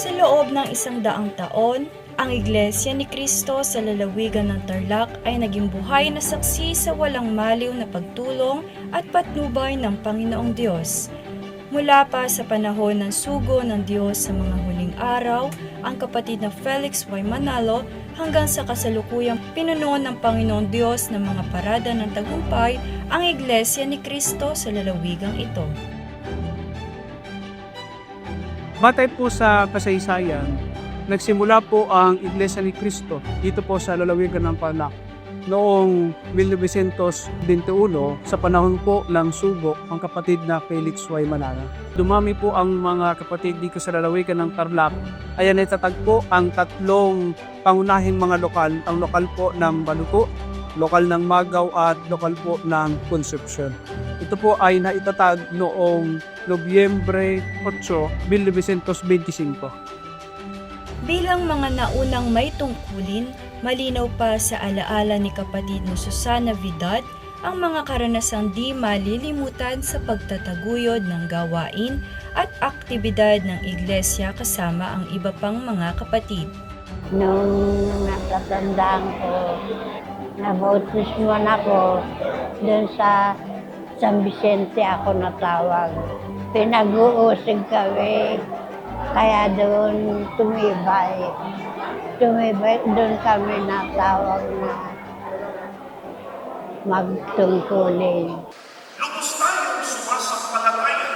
Sa loob ng isang daang taon, ang Iglesia ni Cristo sa lalawigan ng Tarlac ay naging buhay na saksi sa walang maliw na pagtulong at patnubay ng Panginoong Diyos. Mula pa sa panahon ng sugo ng Diyos sa mga huling araw, ang kapatid na Felix Y. Manalo hanggang sa kasalukuyang pinuno ng Panginoong Diyos ng mga parada ng tagumpay ang Iglesia ni Cristo sa lalawigang ito. Batay po sa kasaysayan, nagsimula po ang Iglesia ni Cristo dito po sa lalawigan ng Tarlac noong 1921 sa panahon po ng sugo ang kapatid na Felix Y. Manala. Dumami po ang mga kapatid dito sa lalawigan ng Tarlac. Ayan ay tatagpo ang tatlong pangunahing mga lokal, ang lokal po ng Baluto, lokal ng Magaw at lokal po ng Concepcion. Ito po ay naitatag noong Nobyembre 8, 1925. Bilang mga naunang may tungkulin, malinaw pa sa alaala ni kapatid na Susana Vidal ang mga karanasang di malilimutan sa pagtataguyod ng gawain at aktibidad ng iglesia kasama ang iba pang mga kapatid. Nung natatandaan ko, nabautismuan ako doon sa San Vicente ako natawag. Pinag-uusig kami, kaya doon tumibay. Tumibay, doon kami natawag na magtungkulin. Lubos tayong sumasampalataya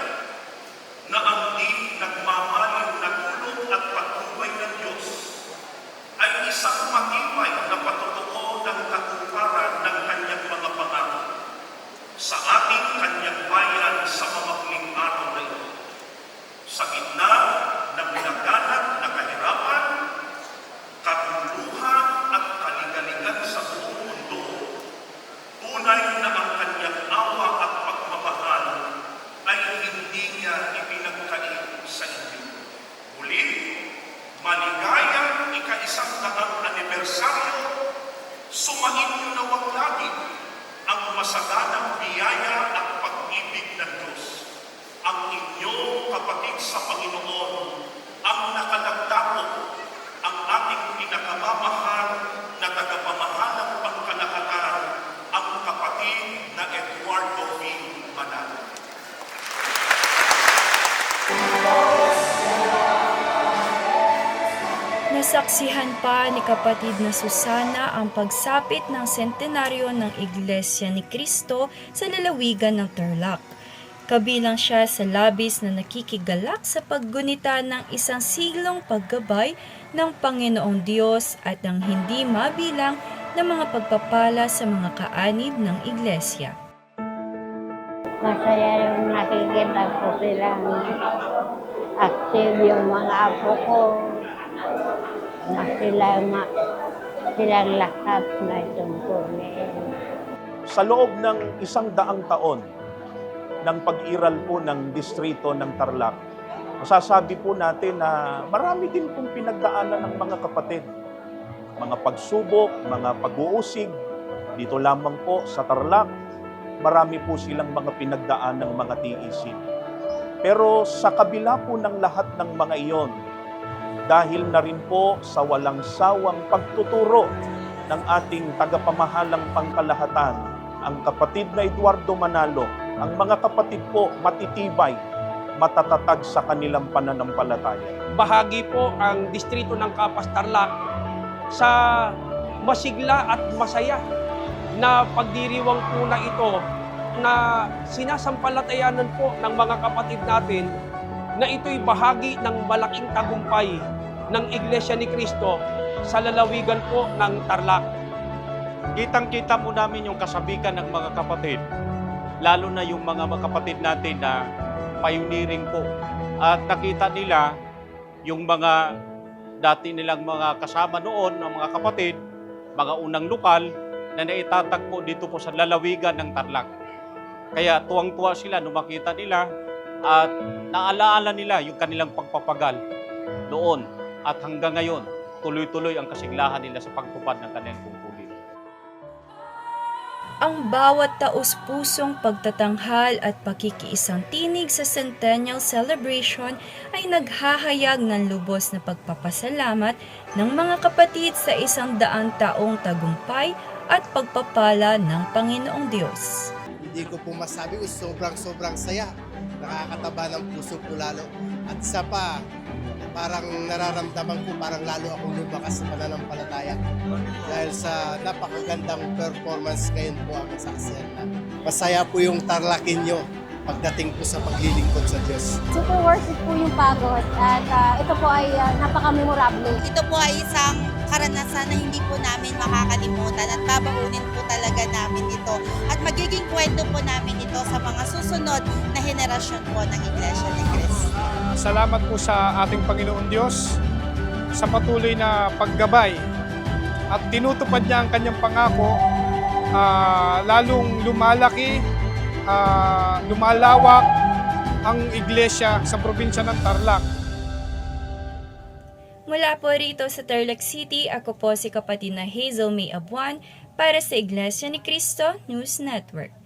na ang di nagmamaliw na tulong at pagtubay ng Diyos ay isang matibay na patotoo ng katuparan ng kanyang mga pangako sa ating kanyang bayan sa mga huling araw na ito. Sa gitna ng binaganap na kahirapan, kaguluhan at kaligaligan sa buong mundo, Tunay na ang kanyang awa at pagmamahal ay hindi niya ipinagkain sa inyo. Muli, maligayang ika-isang daang anibersaryo, sumain na wag lagi ang masaganang biyaya at pag-ibig ng Diyos. Ang inyong kapatid sa Panginoon Nasaksihan pa ni kapatid na Susana ang pagsapit ng sentenaryo ng Iglesia ni Cristo sa lalawigan ng Tarlac. Kabilang siya sa labis na nakikigalak sa paggunita ng isang siglong paggabay ng Panginoong Diyos at ng hindi mabilang na mga pagpapala sa mga kaanib ng Iglesia. Masaya yung nakikita ko silang active yung mga apo ko. Na sila, ma, silang lahat na tungkulin. Sa loob ng isang daang taon ng pag-iral po ng distrito ng Tarlac, masasabi po natin na marami din pong pinagdaanan ng mga kapatid. Mga pagsubok, mga pag-uusig, dito lamang po sa Tarlac, marami po silang mga pinagdaan ng mga tiisin. Pero sa kabila po ng lahat ng mga iyon, dahil na rin po sa walang sawang pagtuturo ng ating tagapamahalang pangkalahatan, ang kapatid na Eduardo Manalo, ang mga kapatid po matitibay, matatatag sa kanilang pananampalataya. bahagi po ang distrito ng Kapas Tarlac sa masigla at masaya na pagdiriwang po na ito na sinasampalatayanan po ng mga kapatid natin na ito'y bahagi ng malaking tagumpay ng Iglesia ni Cristo sa lalawigan po ng Tarlac. kitang-kita mo namin yung kasabikan ng mga kapatid, lalo na yung mga kapatid natin na pioneering po. At nakita nila yung mga dati nilang mga kasama noon ng mga kapatid, mga unang lokal na naitatagpo dito po sa lalawigan ng Tarlac. Kaya tuwang-tuwa sila nung makita nila at naalaala nila yung kanilang pagpapagal noon at hanggang ngayon tuloy-tuloy ang kasiglahan nila sa pagtupad ng kanilang tungkulin. Ang bawat taus-pusong pagtatanghal at pakikiisang tinig sa Centennial Celebration ay naghahayag ng lubos na pagpapasalamat ng mga kapatid sa isang daang taong tagumpay at pagpapala ng Panginoong Diyos. Hindi ko po masabi kung sobrang-sobrang saya. Nakakataba ng puso ko lalo. At isa pa, parang nararamdaman ko parang lalo akong lumakas sa pananampalataya. Dahil sa napakagandang performance ngayon po ang saksiyan na. Masaya po yung tarlakin nyo pagdating po sa paglilingkod sa Diyos. Super worth it po yung pagod at ah, ito po ay ah, napaka-memorable. Ito po ay isang karanasan na hindi po namin makakalimutan at babaunin po talaga namin ito at magiging kwento po namin ito sa mga susunod na henerasyon po ng Iglesia ni Cristo. Salamat po sa ating Panginoon Diyos sa patuloy na paggabay at tinutupad niya ang kanyang pangako ah, lalong lumalaki, ah, lumalawak ang iglesia sa probinsya ng Tarlac. Mula po rito sa Tarlac City, ako po si kapatid na Hazel May Abuan para sa Iglesia ni Cristo News Network.